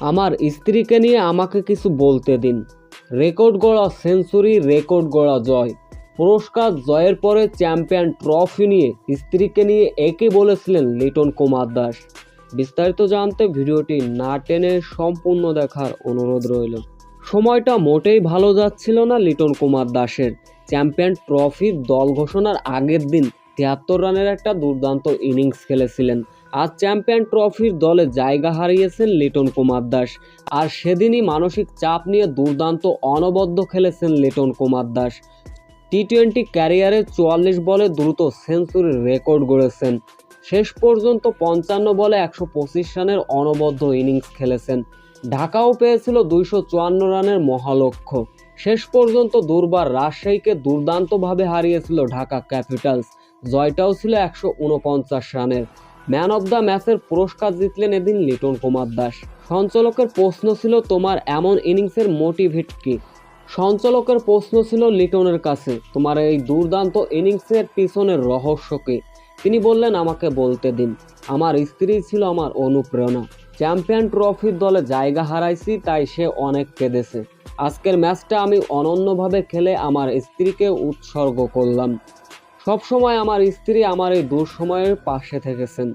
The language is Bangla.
আমার স্ত্রীকে নিয়ে আমাকে কিছু বলতে দিন। রেকর্ড গড়া সেঞ্চুরি, রেকর্ড গড়া জয়। পুরস্কার জয়ের পরে চ্যাম্পিয়ন ট্রফি নিয়ে স্ত্রীকে নিয়ে একে বলেছিলেন লিটন কুমার দাস। বিস্তারিত জানতে ভিডিওটি না টেনে সম্পূর্ণ দেখার অনুরোধ রইল। সময়টা মোটেই ভালো যাচ্ছিল না লিটন কুমার দাসের। চ্যাম্পিয়ন ট্রফির দল ঘোষণার আগের দিন তিয়াত্তর রানের একটা দুর্দান্ত ইনিংস খেলেছিলেন আজ চ্যাম্পিয়ন ট্রফির দলে জায়গা হারিয়েছেন লিটন কুমার দাস। আর সেদিনই মানসিক চাপ নিয়ে দুর্দান্ত অনবদ্য খেলেছেন লিটন কুমার দাস। টি টোয়েন্টি ক্যারিয়ারে চুয়াল্লিশ বলে দ্রুত সেঞ্চুরির রেকর্ড গড়েছেন। শেষ পর্যন্ত পঞ্চান্ন বলে একশো পঁচিশ রানের অনবদ্য ইনিংস খেলেছেন। ঢাকাও পেয়েছিল দুইশো চুয়ান্ন রানের মহালক্ষ্য। শেষ পর্যন্ত দুর্বার রাজশাহীকে দুর্দান্তভাবে হারিয়েছিল ঢাকা ক্যাপিটালস। জয়টাও ছিল একশো উনপঞ্চাশ রানের। ম্যান অব দ্য ম্যাচের পুরস্কার জিতলেন এদিন লিটন কুমার দাস। সঞ্চালকের প্রশ্ন ছিল, তোমার এমন ইনিংসের মোটিভেট কি? সঞ্চালকের প্রশ্ন ছিল, লিটনের কাছে। তোমার এই দুর্দান্ত ইনিংসের পিছনের রহস্য কি? তিনি বললেন, আমাকে বলতে দিন। আমার স্ত্রী ছিল আমার অনুপ্রেরণা। চ্যাম্পিয়ন ট্রফির দলে জায়গা হারাইছি, তাই সে অনেক কেঁদেছে। আজকের ম্যাচটা আমি অনন্যভাবে খেলে আমার স্ত্রীকে উৎসর্গ করলাম। সবসময় আমার স্ত্রী আমার এই দুঃসময়ের পাশে থেকেছেন।